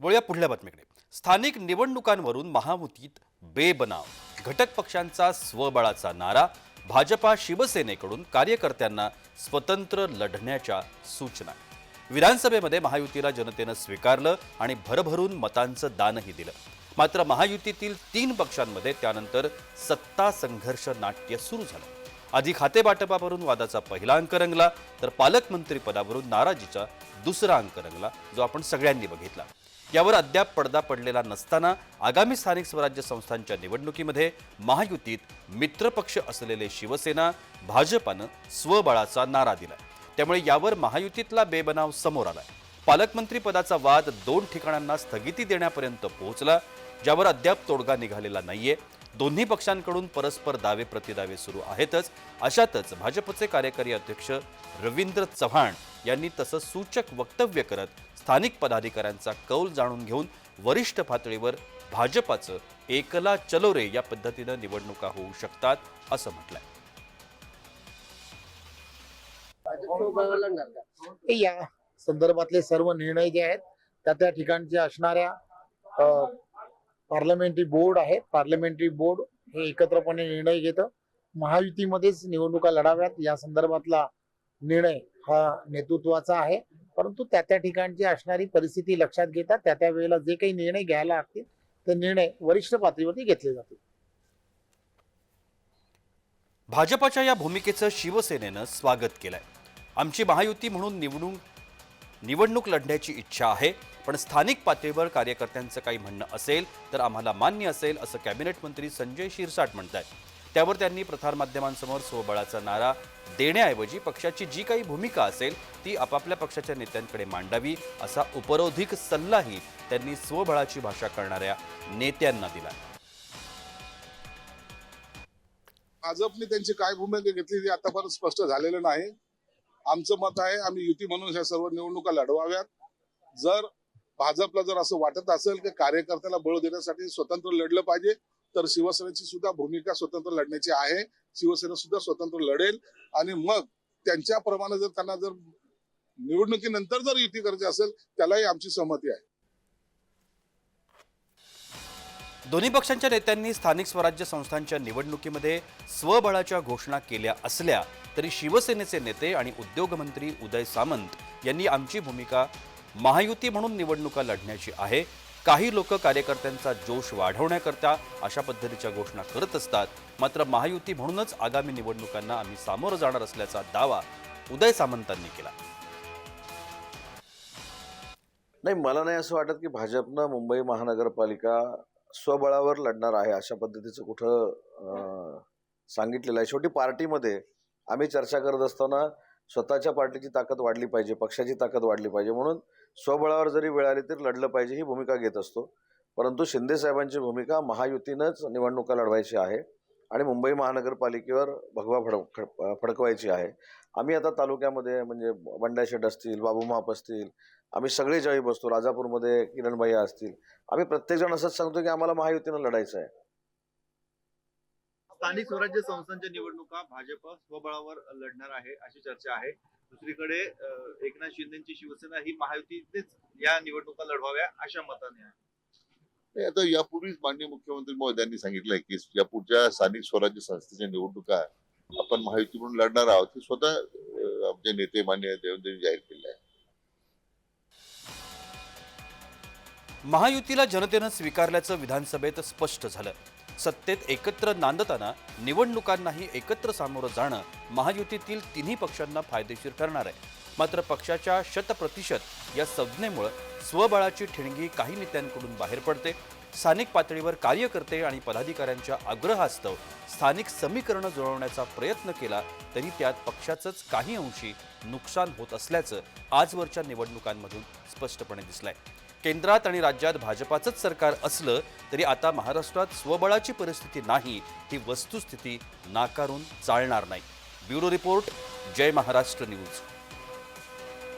वळूया पुढल्या बातमीकडे. स्थानिक निवडणुकांवरून महायुतीत बेबनाव. घटक पक्षांचा स्वबळाचा नारा भाजपा शिवसेनेकडून कार्यकर्त्यांना स्वतंत्र लढण्याच्या सूचना. विधानसभेमध्ये महायुतीला जनतेनं स्वीकारलं आणि भरभरून मतांचं दानही दिलं. मात्र महायुतीतील तीन पक्षांमध्ये त्यानंतर सत्ता संघर्ष नाट्य सुरू झालं. आधी खातेवाटपावरून वादाचा पहिला अंक रंगला तर पालकमंत्री पदावरून नाराजीचा दुसरा अंक रंगला जो आपण सगळ्यांनी बघितला. यावर अद्याप पडदा पडलेला नसताना आगामी स्थानिक स्वराज्य संस्थांच्या निवडणुकीमध्ये महायुतीत मित्रपक्ष असलेले शिवसेना भाजपानं स्वबळाचा नारा दिला त्यामुळे यावर महायुतीतला बेबनाव समोर आलाय. पालकमंत्री पदाचा वाद दोन ठिकाणांना स्थगिती देण्यापर्यंत पोहोचला ज्यावर अद्याप तोडगा निघालेला नाहीये. दोन्ही पक्षांकडून परस्पर दावे प्रतिदावे सुरू आहेतच. अशातच भाजपचे कार्यकारी अध्यक्ष रवींद्र चव्हाण यांनी तसं सूचक वक्तव्य करत स्थानिक पदाधिकाऱ्यांचा कौल जाणून घेऊन वरिष्ठ पातळीवर भाजपाचं एकला चलो रे या पद्धतीनं निवडणुका होऊ शकतात असं म्हटलंय. या संदर्भातले सर्व निर्णय जे आहेत त्या त्या ठिकाणचे असणाऱ्या पार्लमेंटरी बोर्ड आहे पार्लमेंटरी बोर्ड हे एकत्रपणे निर्णय घेतं. महायुतीमध्येच निवडणुका लढाव्यात. या संदर्भातला निर्णय हा नेतृत्वाचा आहे. परंतु त्या त्या ठिकाणची असणारी परिस्थिती लक्षात घेता त्या त्या वेळेला जे काही निर्णय घ्यायला लागतील ते निर्णय वरिष्ठ पातळीवरती घेतले जातील. भाजपाच्या या भूमिकेचं शिवसेनेनं स्वागत केलंय. आमची महायुती म्हणून निवडून निवडणूक लढण्याची इच्छा आहे पण स्थानिक पातळीवर कार्यकर्त्यांचं काही म्हणणं असेल तर आम्हाला मान्य असेल असं कॅबिनेट मंत्री संजय शिरसाट म्हणत आहेत त्यावर त्यांनी प्रसारमाध्यमांसमोर स्वबळाचा नारा देण्याऐवजी पक्षाची जी काही भूमिका असेल ती आपापल्या पक्षाच्या नेत्यांकडे मांडावी असा उपरोधिक सल्लाही त्यांनी स्वबळाची भाषा करणाऱ्या नेत्यांना दिला. भाजपने त्यांची काय भूमिका घेतली ती आतापर्यंत स्पष्ट झालेलं नाही. आमचं मत आहे आम्ही युती म्हणून ह्या सर्व निवडणुका लढवाव्यात. जर भाजपला जर असं वाटत असेल की कार्यकर्त्याला बळ देण्यासाठी स्वतंत्र लढलं पाहिजे तर शिवसेनेची सुद्धा भूमिका स्वतंत्र लढण्याची आहे. शिवसेना सुद्धा स्वतंत्र लढेल. आणि मग त्यांच्याप्रमाणे जर त्यांना जर निवडणुकीनंतर जर युती करायची असेल त्यालाही आमची सहमती आहे. दोन्ही पक्षांच्या नेत्यांनी स्थानिक स्वराज्य संस्थांच्या निवडणुकीमध्ये स्वबळाच्या घोषणा केल्या असल्या तरी शिवसेनेचे नेते आणि उद्योगमंत्री उदय सामंत यांनी आमची भूमिका महायुती म्हणून निवडणुका लढण्याची आहे. काही लोक कार्यकर्त्यांचा जोश वाढवण्याकरता अशा पद्धतीच्या घोषणा करत असतात. मात्र महायुती म्हणूनच आगामी निवडणुकांना आम्ही सामोरं जाणार असल्याचा दावा उदय सामंतांनी केला. नाही मला नाही असं वाटत की भाजपनं मुंबई महानगरपालिका स्वबळावर लढणार आहे अशा पद्धतीचं कुठं सांगितलेलं आहे. शेवटी पार्टीमध्ये आम्ही चर्चा करत असताना स्वतःच्या पार्टीची ताकद वाढली पाहिजे पक्षाची ताकद वाढली पाहिजे म्हणून स्वबळावर जरी वेळ आली तरी लढलं पाहिजे ही भूमिका घेत असतो. परंतु शिंदे साहेबांची भूमिका महायुतीनंच निवडणुका लढवायची आहे आणि मुंबई महानगरपालिकेवर भगवा फड फडकवायची आहे. आम्ही आता तालुक्यामध्ये म्हणजे बंड्या शेट असतील बाबूमाप असतील आम्ही सगळे ज्यावेळी बसतो राजापूरमध्ये किरण असतील आम्ही प्रत्येकजण असंच सांगतो की आम्हाला महायुतीनं लढायचं आहे. स्थानिक स्वराज्य संस्थांच्या निवडणुका भाजप स्वबळावर लढणार आहे अशी चर्चा आहे. दुसरीकडे एकनाथ शिंदेची शिवसेना ही महायुतीनेच या निवडणुका लढवाव्या अशा मताने आहे. नाही, आता यापूर्वीच माननीय मुख्यमंत्री महोदयांनी सांगितलंय की या पुढच्या स्थानिक स्वराज्य संस्थेच्या निवडणुका आपण महायुती म्हणून लढणार आहोत हे स्वतः आमचे नेते मान्य देवेंद्रजी जाहीर केले आहे महायुतीला जनतेनं स्वीकारल्याचं विधानसभेत स्पष्ट झालं. सत्तेत एकत्र नांदताना निवडणुकांनाही एकत्र सामोरं जाणं महायुतीतील तिन्ही पक्षांना फायदेशीर ठरणार आहे. मात्र पक्षाच्या शतप्रतिशत या संज्ञेमुळं स्वबळाची ठिणगी काही नेत्यांकडून बाहेर पडते. स्थानिक पातळीवर कार्यकर्ते आणि पदाधिकाऱ्यांच्या आग्रहास्तव स्थानिक समीकरणं जुळवण्याचा प्रयत्न केला तरी त्यात पक्षाचंच काही अंशी नुकसान होत असल्याचं आजवरच्या निवडणुकांमधून स्पष्टपणे दिसलंय. केंद्रात आणि राज्यात भाजपाचंच सरकार असलं तरी आता महाराष्ट्रात स्वबळाची परिस्थिती नाही ही वस्तुस्थिती नाकारून चालणार नाही. ब्युरो रिपोर्ट जय महाराष्ट्र न्यूज.